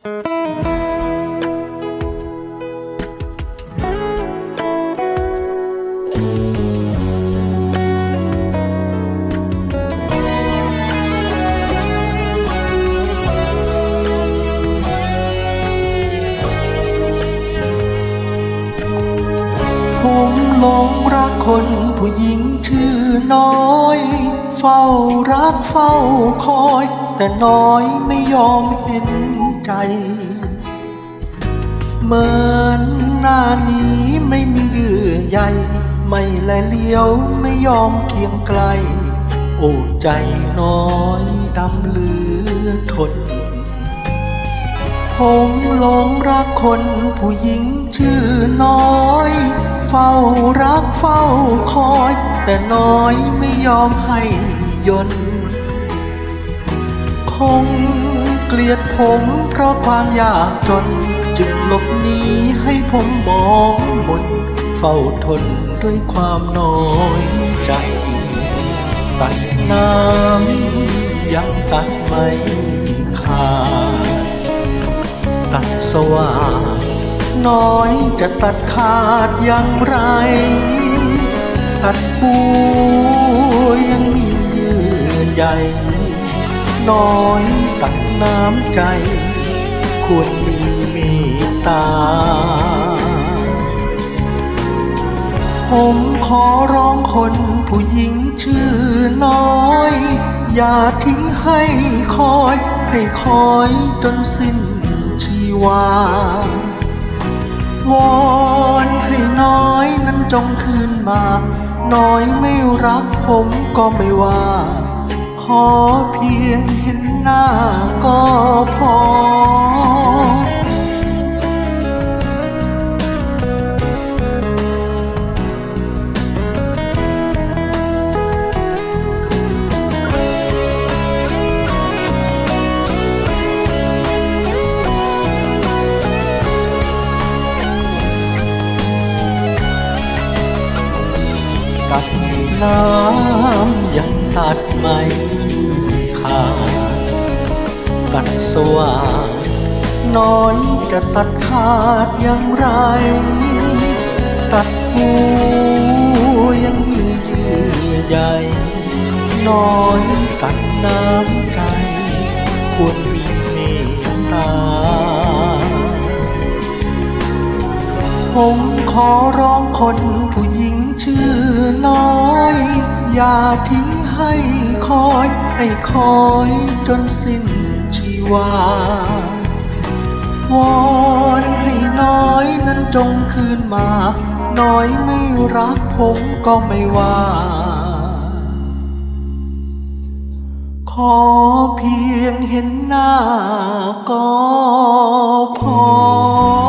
ผมหลงรักคนผู้หญิงชื่อน้อย เฝ้ารักเฝ้าคอย แต่น้อยไม่ยอมเห็นใจเหมือนหน้านี้ไม่มีเยื่อใยไม่แลเลี้ยวไม่ยอมเคียงไกล โอ้ใจน้อยดำเหลือทนผมหลงรักคนผู้หญิงชื่อน้อย เฝ้ารักเฝ้าคอย แต่น้อยไม่ยอมให้ยนค ง เกลียดผมเพราะความยากจน จึงหลบหนีให้ผมมองมนเฝ้าทนด้วยความน้อยใจตัดน้ำยังตัดไม่ขาดตัดสว่างน้อยจะตัดขาดอย่างไร ตัดปูยังมีเยื่อใย น้อยตัดน้ำใจ ควรมีเมตตา ผมขอร้องคนผู้หญิงชื่อน้อย อย่าทิ้งให้คอย ให้คอยจนสิ้นชีวาวอนให้น้อยนั้นจงคืนมา น้อยไม่รักผมก็ไม่ว่า อเพียงเห็นหน้าก็พอตัดน้ำยัง ตัดไม่ขาดตัดสว่างน้อยจะตัดขาดอย่างไร ตัดหูยังมีเยื่อใยน้อยตัดน้ำใจ ควรมีเมตตาผมขอร้องคนผู้หญิงชื่อน้อย อย่าทิ้ง ให้คอยให้คอยจนสิ้นชีวาวอนให้น้อยนั้นจงคืนมา น้อยไม่รักผมก็ไม่ว่า ขอเพียงเห็นหน้าก็พอ